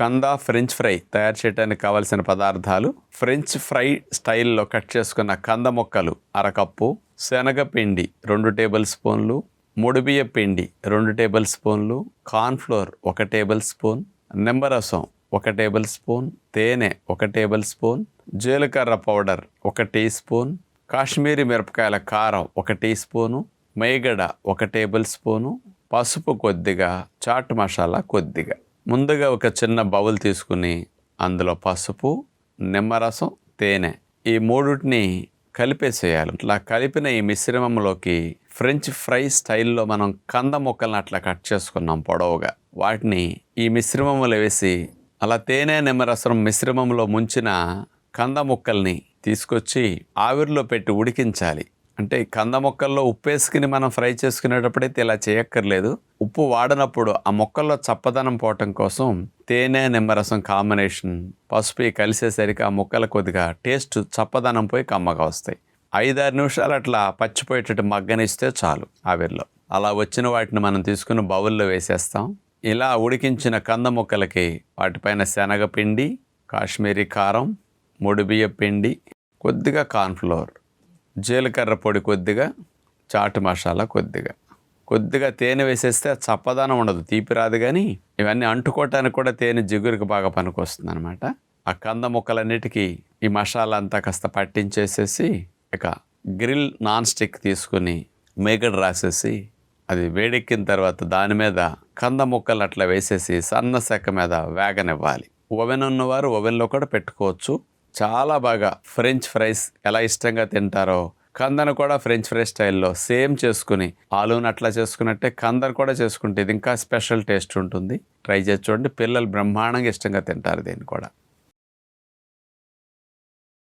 కంద French fry తయారు చేయడానికి కావలసిన పదార్థాలు ఫ్రెంచ్ ఫ్రై స్టైల్లో కట్ చేసుకున్న కంద ముక్కలు అరకప్పు శనగపిండి రెండు టేబుల్ స్పూన్లు ముడిబియ్య పిండి రెండు టేబుల్ స్పూన్లు కార్న్ఫ్లోర్ ఒక టేబుల్ స్పూన్ నిమ్మరసం ఒక టేబుల్ స్పూన్ తేనె ఒక టేబుల్ స్పూన్ జీలకర్ర పౌడర్ ఒక టీ స్పూన్ కాశ్మీరీ మిరపకాయల కారం ఒక టీ స్పూను మేగడ ఒక టేబుల్ స్పూను పసుపు కొద్దిగా చాట్ మసాలా కొద్దిగా. ముందుగా ఒక చిన్న బౌల్ తీసుకుని అందులో పసుపు నిమ్మరసం తేనె ఈ మూడుటిని కలిపేసేయాలి. ఇట్లా కలిపిన ఈ మిశ్రమంలోకి ఫ్రెంచ్ ఫ్రై స్టైల్లో మనం కంద ముక్కలను అట్లా కట్ చేసుకున్నాం పొడవుగా. వాటిని ఈ మిశ్రమంలో వేసి అలా తేనె నిమ్మరసం మిశ్రమంలో ముంచిన కంద ముక్కల్ని తీసుకొచ్చి ఆవిరిలో పెట్టి ఉడికించాలి. అంటే కంద ముక్కల్లో ఉప్పు వేసుకుని మనం ఫ్రై చేసుకునేటప్పుడైతే ఇలా చేయక్కర్లేదు. ఉప్పు వాడినప్పుడు ఆ మొక్కల్లో చప్పదనం పోవటం కోసం తేనె నిమ్మరసం కాంబినేషన్ పసుపు కలిసేసరికి ఆ మొక్కల కొద్దిగా టేస్ట్ చప్పదనం పోయి కమ్మగా వస్తాయి. ఐదారు నిమిషాలు అట్లా పచ్చిపోయేటట్టు మగ్గనిస్తే చాలు ఆవిరిలో. అలా వచ్చిన వాటిని మనం తీసుకుని బౌల్లో వేసేస్తాం. ఇలా ఉడికించిన కంద ముక్కలకి వాటిపైన శనగపిండి కాశ్మీరీ కారం ముడి బియ్య పిండి కొద్దిగా కార్న్ఫ్లోర్ జీలకర్ర పొడి కొద్దిగా చాటు మసాలా కొద్దిగా. కొద్దిగా తేనె వేసేస్తే చప్పదనం ఉండదు తీపి రాదు కానీ ఇవన్నీ అంటుకోవటానికి కూడా తేనె జిగురుకి బాగా పనికొస్తుంది అనమాట ఆ కంద ముక్కలన్నిటికీ ఈ మసాలా అంతా కాస్త పట్టించేసేసి ఇక గ్రిల్ నాన్ స్టిక్ తీసుకుని మేకడు రాసేసి అది వేడెక్కిన తర్వాత దాని మీద కంద ముక్కలు అట్లా వేసేసి సన్న సెక్క మీద వేగనివ్వాలి. ఓవెన్ ఉన్నవారు ఓవెన్లో కూడా పెట్టుకోవచ్చు. చాలా బాగా ఫ్రెంచ్ ఫ్రైస్ ఎలా ఇష్టంగా తింటారో కందను కూడా ఫ్రెంచ్ ఫ్రై స్టైల్లో సేమ్ చేసుకుని ఆలూని అట్లా చేసుకున్నట్టే కందను కూడా చేసుకుంటే ఇది ఇంకా స్పెషల్ టేస్ట్ ఉంటుంది. ట్రై చేసి చూడండి. పిల్లలు బ్రహ్మాండంగా ఇష్టంగా తింటారు దీన్ని కూడా.